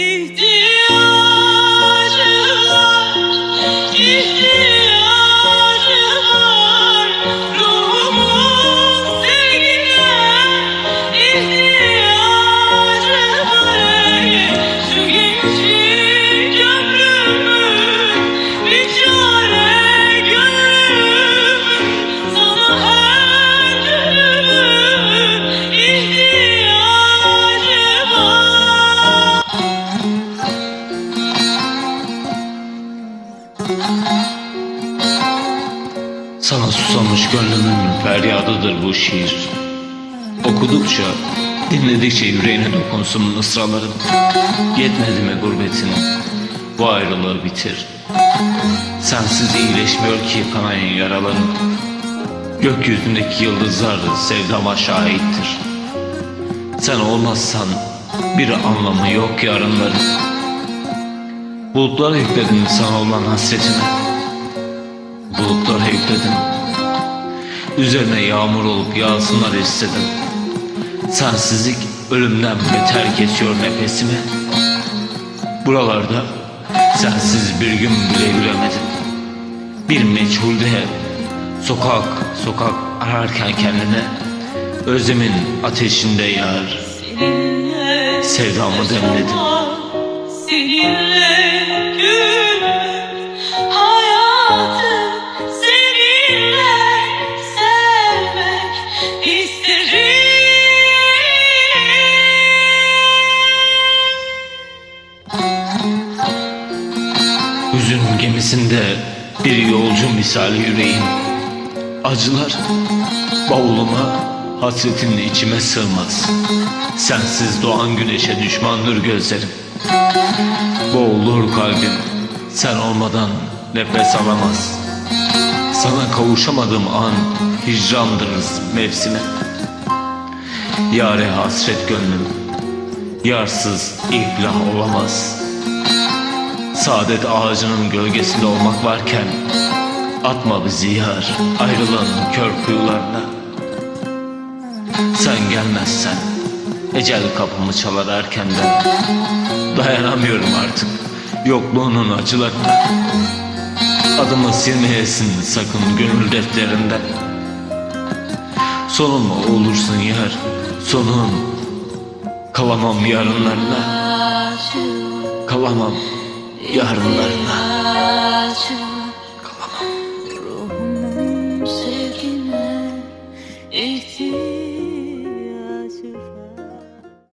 Ich Sana susamış gönlümün feryadıdır bu şiir. Okudukça, dinledikçe yüreğine dokunsun mısralarım Yetmedi mi gurbetin, bu ayrılığı bitir. Sensiz iyileşmiyor ki kanayan yaralarım Gökyüzündeki yıldızlar sevdama şahittir. Sen olmazsan bir anlamı yok yarınların Bulutlara yükledim sana olan hasretimi Bulutlara yükledim. Üzerine yağmur olup yağsınlar istedim. Sensizlik ölümden beter kesiyor nefesimi. Buralarda sensiz bir gün bile gülemedim. Bir meçhulde sokak sokak ararken kendine Özlemin ateşinde yar Sevdamı demledim. Seninle gemisinde bir yolcu misali yüreğim Acılar bavuluma hasretin içime sığmaz. Sensiz doğan güneşe düşmandır gözlerim Boğulur kalbim. Sen olmadan nefes alamaz. Sana kavuşamadığım an hicrandır mevsime. Yare hasret gönlüm. Yarsız iflah olamaz. Saadet ağacının gölgesinde olmak varken Atma bizi yar ayrılan kör kuyularına. Sen gelmezsen Ecel kapımı çalar erkenden Dayanamıyorum artık. Yokluğunun acılarına Adımı silmeyesin sakın gönül defterinden Sonun mu olursun yar Sonun Kalamam yarınlarına. Kalamam yarınlarına